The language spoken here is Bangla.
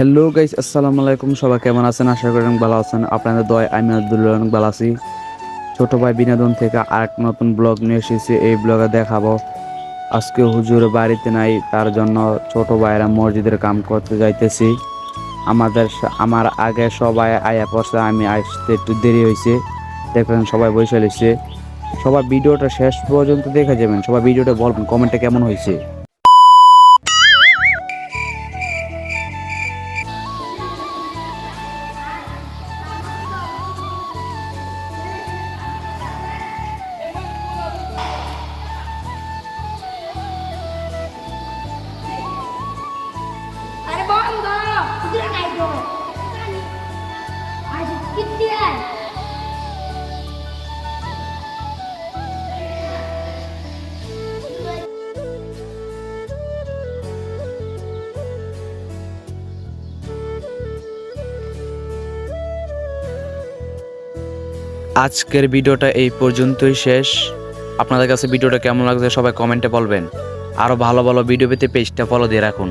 হ্যালো গাইস আসসালামু আলাইকুম সবাই কেমন আছেন? আশা করি ভালো আছেন। আপনাদের দয় আমি আব্দুল্লাহ অনেক ভালো আছি। ছোট ভাই বিনোদন থেকে আরেক নতুন ব্লগ নিয়ে এসেছি। এই ব্লগে দেখাবো। আজকে হুজুর বাড়িতে নাই, তার জন্য ছোট ভাইরা মসজিদের কাম করতে যাইতেছি। আমাদের আমার আগে সবাই আয়া পড়ছে, আমি আসতে একটু দেরি হয়েছে দেখবেন সবাই বসে লিখছে সবাই ভিডিওটা শেষ পর্যন্ত দেখে যাবেন। সবাই ভিডিওটা বলবেন কমেন্টে কেমন হয়েছে আজকের ভিডিওটা এই পর্যন্তই শেষ। আপনাদের কাছে ভিডিওটা কেমন লাগছে সবাই কমেন্টে বলবেন। আরও ভালো ভালো ভিডিও পেতে পেজটা ফলো দিয়ে রাখুন।